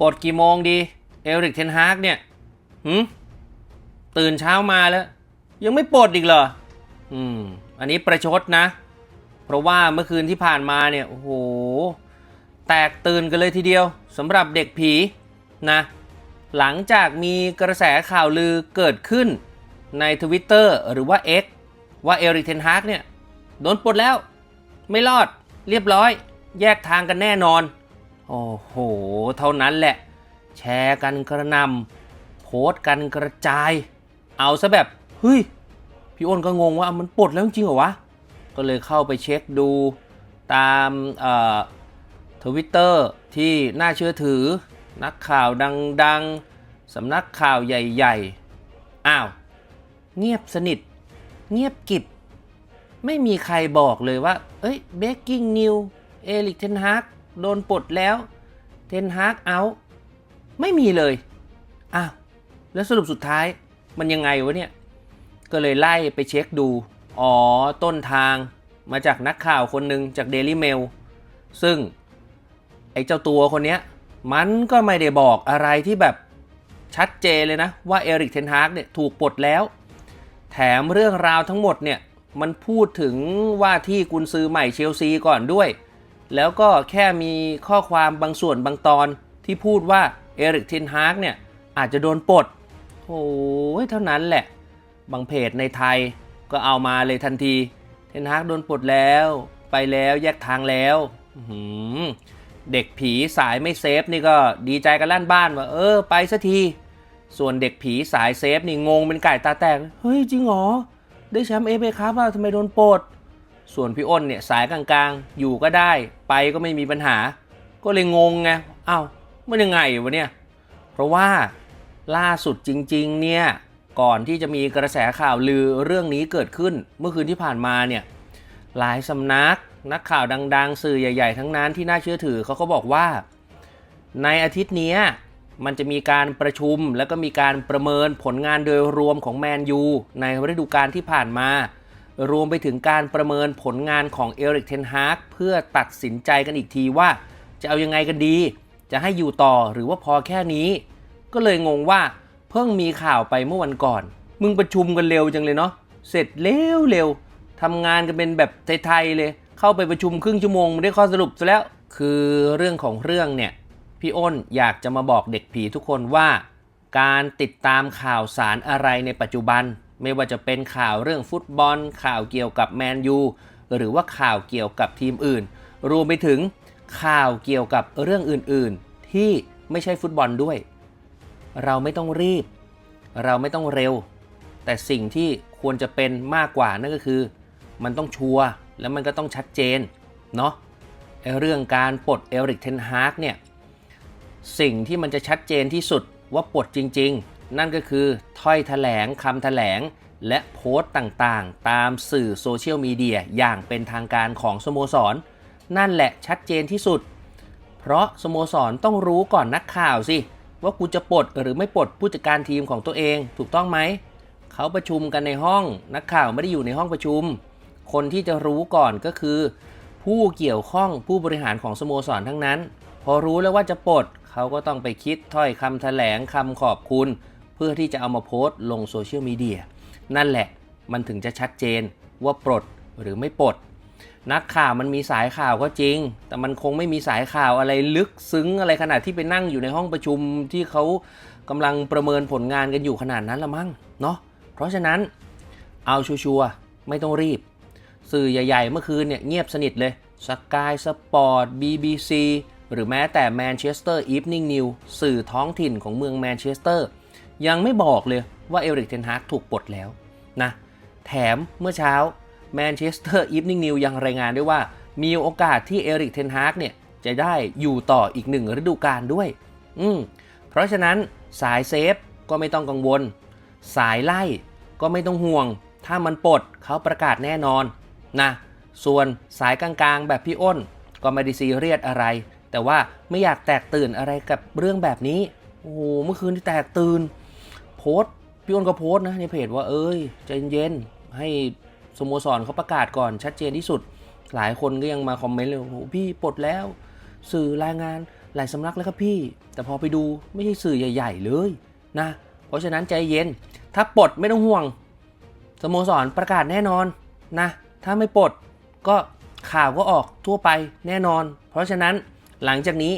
ปลดกี่โมงดี เอริกเทนฮากเนี่ยหืมตื่นเช้ามาแล้ว ยังไม่ปลดอีกเหรอ อืม อันนี้ประชดนะ เพราะว่าเมื่อคืนที่ผ่านมาเนี่ย โอ้โห แตกตื่นกันเลยทีเดียวสำหรับเด็กผีนะ หลังจากมีกระแสข่าวลือเกิดขึ้นใน Twitter หรือว่า X ว่าเอริกเทนฮากเนี่ย โดนปลดแล้ว ไม่รอดเรียบร้อย แยกทางกันแน่นอน โอ้โห เท่านั้นแหละ แชร์กันกระนำโพสต์กันกระจาย เอาซะแบบ เฮ้ย พี่อ้นก็งงว่ามันปลดแล้วจริงเหรอวะ ก็เลยเข้าไปเช็คดูตามทวิตเตอร์ที่น่าเชื่อถือ นักข่าวดังๆ สำนักข่าวใหญ่ๆ อ้าว เงียบสนิท เงียบกิบ ไม่มีใครบอกเลยว่า เอ้ย breaking news เอลิกเทนฮาก โดนปลดแล้วเทนฮากเอาไม่มีเลยอ้าวแล้วสรุปสุดท้ายมันยังไงวะเนี่ย ก็เลยไล่ไปเช็คดู อ๋อ ต้นทางมาจากนักข่าวคนหนึ่งจาก Daily Mail ซึ่ง ไอ้เจ้าตัวคนนี้มันก็ไม่ได้บอกอะไรที่แบบชัดเจนเลยนะว่าเอริกเทนฮากเนี่ยถูกปลดแล้ว แถมเรื่องราวทั้งหมดเนี่ย มันพูดถึงว่าที่กุนซือใหม่เชลซีก่อนด้วย แล้วก็แค่มีข้อความบางส่วนบางตอนที่พูดว่าเอริกเทนฮากเนี่ยอาจจะโดนปลดโอ้ยเท่านั้นแหละ บางเพจในไทยก็เอามาเลยทันที เทนฮากโดนปลดแล้ว ไปแล้วแยกทางแล้วเด็กผีสายไม่เซฟนี่ก็ดีใจกันลั่นบ้านว่าเออไปสักที ส่วนเด็กผีสายเซฟนี่งงเป็นไก่ตาแตก เฮ้ยจริงเหรอ ได้แชมป์เอฟเอครับว่าทำไมโดนปลด ส่วนพี่อ้นเนี่ยสายกลางๆ อยู่ก็ได้ไปก็ไม่มีปัญหา ก็เลยงงไงอ้าวมันยังไงวะเนี่ยเพราะว่าล่าสุดจริงๆเนี่ยก่อนที่จะมีกระแสข่าวลือเรื่องนี้เกิดขึ้นเมื่อคืนที่ผ่านมาเนี่ยหลายสำนักนักข่าวดัง ๆ สื่อใหญ่ ๆ ทั้งนั้นที่น่าเชื่อถือเขาก็บอกว่า ในอาทิตย์นี้มันจะมีการประชุมแล้วก็มีการประเมินผลงานโดยรวมของแมนยูในฤดูกาลที่ผ่านมา รวมไปถึงการประเมินผลงานของเอริกเทนฮากเพื่อตัดสินใจกันอีกทีว่าจะเอายังไงกันดี จะให้อยู่ต่อหรือว่าพอแค่นี้ ก็เลยงงว่าเพิ่งมีข่าวไปเมื่อวันก่อน มึงประชุมกันเร็วจังเลยเนาะเสร็จเร็วเร็วทำงานกันเป็นแบบไทยๆเลย เข้าไปประชุมครึ่งชั่วโมงไม่ได้ข้อสรุปซะแล้ว คือเรื่องของเรื่องเนี่ยพี่อ้นอยากจะมาบอกเด็กผีทุกคนว่า การติดตามข่าวสารอะไรในปัจจุบัน ไม่ว่าจะเป็นข่าวเรื่องฟุตบอล ข่าวเกี่ยวกับแมนยูหรือว่าข่าวเกี่ยวกับทีมอื่น รวมไปถึงข่าวเกี่ยวกับเรื่องอื่นๆ ที่ไม่ใช่ฟุตบอลด้วย เราไม่ต้องรีบ เราไม่ต้องเร็ว แต่สิ่งที่ควรจะเป็นมากกว่านั่นก็คือ มันต้องชัวร์แล้วมันก็ต้องชัดเจนเนาะเรื่องการปลดเอริกเทนฮากเนี่ยสิ่งที่มันจะชัดเจนที่สุดว่าปลดจริงๆ นั่นก็คือถ้อยแถลงคำแถลง และโพสต์ต่างๆ ตามสื่อโซเชียลมีเดียอย่างเป็นทางการของสโมสร นั่นแหละชัดเจนที่สุด เพราะสโมสรต้องรู้ก่อนนักข่าวสิ ว่ากูจะปลดหรือไม่ปลดผู้จัดการทีมของตัวเองถูกต้องไหม เขาประชุมกันในห้องนักข่าวไม่ได้อยู่ในห้องประชุม คนที่จะรู้ก่อนก็คือ ผู้เกี่ยวข้องผู้บริหารของสโมสรทั้งนั้น พอรู้แล้วว่าจะปลดเขาก็ต้องไปคิดถ้อยคำแถลงคำขอบคุณ เพื่อที่จะเอามาโพสต์ลงโซเชียลมีเดียนั่นแหละมันถึงจะชัดเจนว่าปลดหรือไม่ปลด นักข่าวมันมีสายข่าวก็จริง แต่มันคงไม่มีสายข่าวอะไรลึกซึ้งอะไรขนาดที่ไปนั่งอยู่ในห้องประชุมที่เขากำลังประเมินผลงานกันอยู่ขนาดนั้นละมั้งเนาะเพราะฉะนั้นเอาชัวร์ไม่ต้องรีบ สื่อใหญ่ๆ เมื่อคืนเนี่ยเงียบสนิทเลยสกายสปอร์ต BBC หรือแม้แต่แมนเชสเตอร์อีฟนิ่งนิวสื่อท้องถิ่นของเมืองแมนเชสเตอร์ ยังไม่บอกเลยว่าเอริกเทนฮากถูกปลดแล้วนะแถมเมื่อเช้าแมนเชสเตอร์อีฟนิงนิวยังรายงานด้วยว่า มีโอกาสที่เอริกเทนฮากเนี่ยจะได้อยู่ต่ออีกหนึ่งฤดูกาลด้วย อืมเพราะฉะนั้นสายเซฟก็ไม่ต้องกังวล สายไล่ก็ไม่ต้องห่วง ถ้ามันปลดเขาประกาศแน่นอนนะส่วนสายกลางๆ แบบพี่อ้น ก็ไม่ได้ซีเรียสอะไร แต่ว่าไม่อยากแตกตื่นอะไรกับเรื่องแบบนี้ โอ้โห เมื่อคืนที่แตกตื่น สต์พี่อ้นก็โพสต์นะในเพจว่าเอ้ยใจเย็นให้สโมสรเขาประกาศก่อนชัดเจนที่สุด หลายคนก็ยังมาคอมเมนต์เลยโอ้พี่ปลดแล้ว สื่อรายงานหลายสำนักแล้วครับพี่ แต่พอไปดูไม่ใช่สื่อใหญ่ ๆ เลยนะ เพราะฉะนั้นใจเย็น ถ้าปลดไม่ต้องห่วงสโมสรประกาศแน่นอนนะ ถ้าไม่ปลดก็ข่าวก็ออกทั่วไปแน่นอน เพราะฉะนั้นหลังจากนี้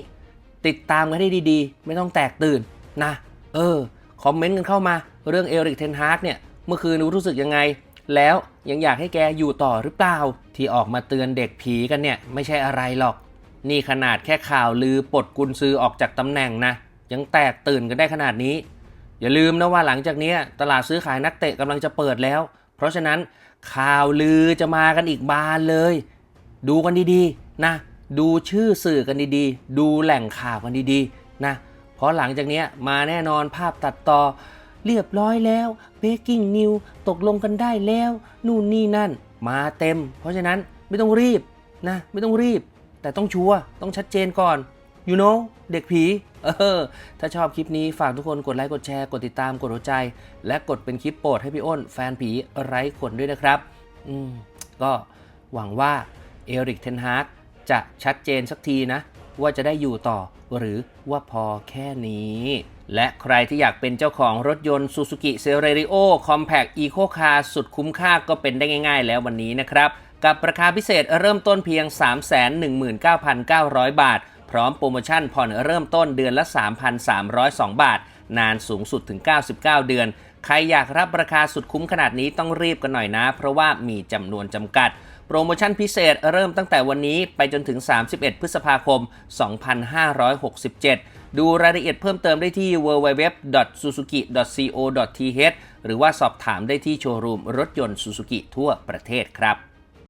ติดตามกันให้ดีๆ ไม่ต้องแตกตื่นนะ เออ คอมเมนต์กันเข้ามาเรื่องเอริกเทนฮาร์กเนี่ยเมื่อคืนรู้สึกยังไง แล้วยังอยากให้แกอยู่ต่อหรือเปล่า ที่ออกมาเตือนเด็กผีกันเนี่ยไม่ใช่อะไรหรอก นี่ขนาดแค่ข่าวลือปลดกุนซือออกจากตำแหน่งนะ ยังแตกตื่นกันได้ขนาดนี้ อย่าลืมนะว่าหลังจากนี้ตลาดซื้อขายนักเตะกำลังจะเปิดแล้ว เพราะฉะนั้นข่าวลือจะมากันอีกบานเลย ดูกันดีๆนะ ดูชื่อสื่อกันดีๆ ดูแหล่งข่าวกันดีๆนะ เพราะหลังจากนี้มาแน่นอนภาพตัดต่อ เรียบร้อยแล้ว breaking news ตกลงกันได้แล้ว นู่นนี่นั่น มาเต็ม เพราะฉะนั้นไม่ต้องรีบนะ ไม่ต้องรีบ แต่ต้องชัวร์ต้องชัดเจนก่อน you know เด็กผี เออ ถ้าชอบคลิปนี้ฝากทุกคนกดไลค์กดแชร์กดติดตามกดหัวใจ และกดเป็นคลิปโปรดให้พี่อ้น แฟนผีไร้ขนด้วยนะครับ อืมก็หวังว่าเอริกเทนฮากจะชัดเจนสักทีนะ ว่าจะได้อยู่ต่อ หรือว่าพอแค่นี้ และใครที่อยากเป็นเจ้าของรถยนต์ Suzuki c e r e r i o Compact Eco Car สุดคุ้มค่าก็เป็นได้ง่ายๆ แล้ววันนี้นะครับ กับราคาพิเศษเริ่มต้นเพียง 319,900 บาท พร้อมโปรโมชั่นผ่อนเริ่มต้นเดือนละ 3,302 บาท นานสูงสุดถึง 99 เดือนใครอยากรับราคาสุดคุ้มขนาดนี้ต้องรีบกันหน่อยนะ เพราะว่ามีจำนวนจำกัด โปรโมชั่นพิเศษเริ่มตั้งแต่วันนี้ไปจนถึง 31 พฤษภาคม 2567 ดูรายละเอียดเพิ่มเติมได้ที่ www.suzuki.co.th หรือว่าสอบถามได้ที่โชว์รูมรถยนต์ Suzuki ทั่วประเทศครับ